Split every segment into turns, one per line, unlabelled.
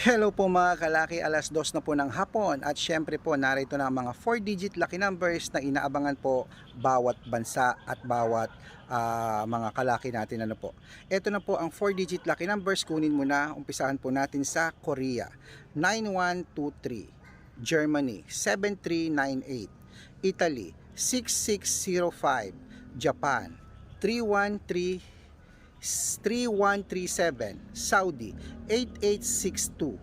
Hello po mga kalaki, alas dos na po ng hapon at syempre po narito na ang mga 4-digit lucky numbers na inaabangan po bawat bansa at bawat ah, mga kalaki natin ano po. Ito na po ang 4-digit lucky numbers, kunin mo na, umpisahan po natin sa Korea 9123, Germany 7398, Italy 6605, Japan 313 3137, Saudi 8862,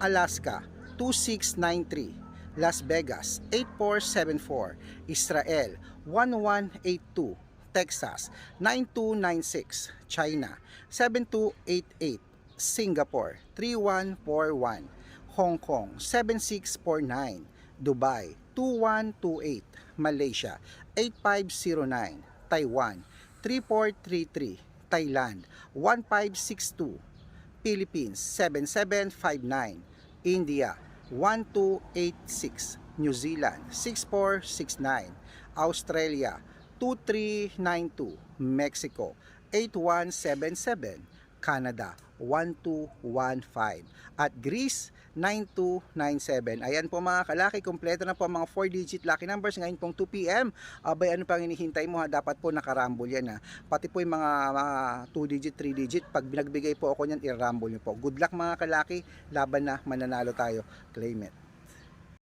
Alaska 2693, Las Vegas 8474, Israel 1182, Texas 9296, China 7288, Singapore 3141, Hong Kong 7649, Dubai 2128, Malaysia 8509, Taiwan 3433, Thailand 1562, Philippines 7759, India 1286, New Zealand 6469, Australia 2392, Mexico 8177, Canada 1215 at Greece 9297. Ayan po mga kalaki, kompleto na po ang mga 4-digit lucky numbers ngayon pong 2pm. Abay ano pang hinihintay mo ha, dapat po nakarambol yan ha. Pati po yung mga, mga 2-digit, 3-digit, pag binagbigay po ako niyan, i-rumble niyo po. Good luck mga kalaki, laban na, mananalo tayo. Claim it.